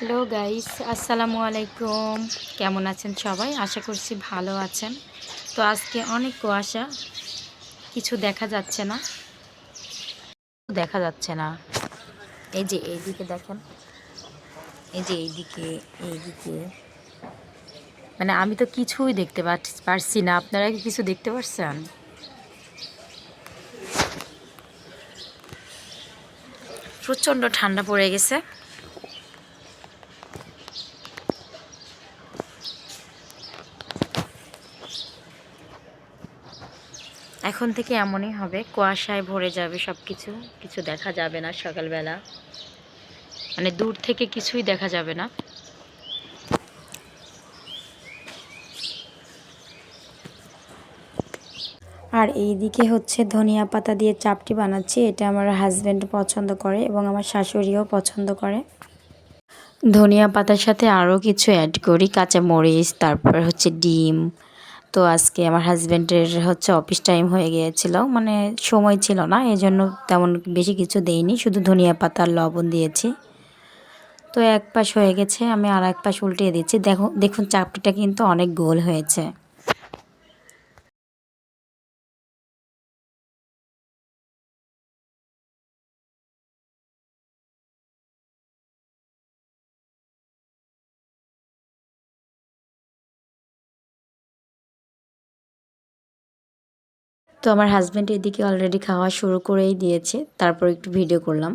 Hello guys, আসসালামু আলাইকুম। কেমন আছেন সবাই? আশা করছি ভালো আছেন। তো আজকে অনেক কুয়াশা, কিছু দেখা যাচ্ছে না। দেখা যাচ্ছে না। এই যে এইদিকে দেখেন। এই যে এইদিকে এইদিকে। মানে আমি তো কিছুই দেখতে পারছি না। আপনারা কি কিছু দেখতে পারছেন? প্রচণ্ড ঠান্ডা পড়ে গেছে। এখন থেকে এমনই হবে, কুয়াশায় ভরে যাবে সব কিছু কিছু দেখা যাবে না সকালবেলা। মানে দূর থেকে কিছুই দেখা যাবে না। আর এইদিকে হচ্ছে ধনিয়া পাতা দিয়ে চাপটি বানাচ্ছি, এটা আমার হাজব্যান্ড পছন্দ করে এবং আমার শাশুড়িও পছন্দ করে। ধনিয়া পাতার সাথে আরও কিছু অ্যাড করি কাঁচা মরিচ তারপর হচ্ছে ডিম তো আজকে আমার হাজব্যান্ডের হচ্ছে অফিস টাইম হয়ে গিয়েছিল। মানে সময় ছিল না এই জন্য তেমন বেশি কিছু দেইনি, শুধু ধনিয়া পাতার লবণ দিয়েছি। তো এক পাশ হয়ে গেছে, আমি আর এক পাশ উল্টিয়ে দিচ্ছি। দেখো, দেখুন চাপটিটা কিন্তু অনেক গোল হয়েছে। তো আমার হাজব্যান্ড এদিকে অলরেডি খাওয়া শুরু করেই দিয়েছে তারপর একটু ভিডিও করলাম।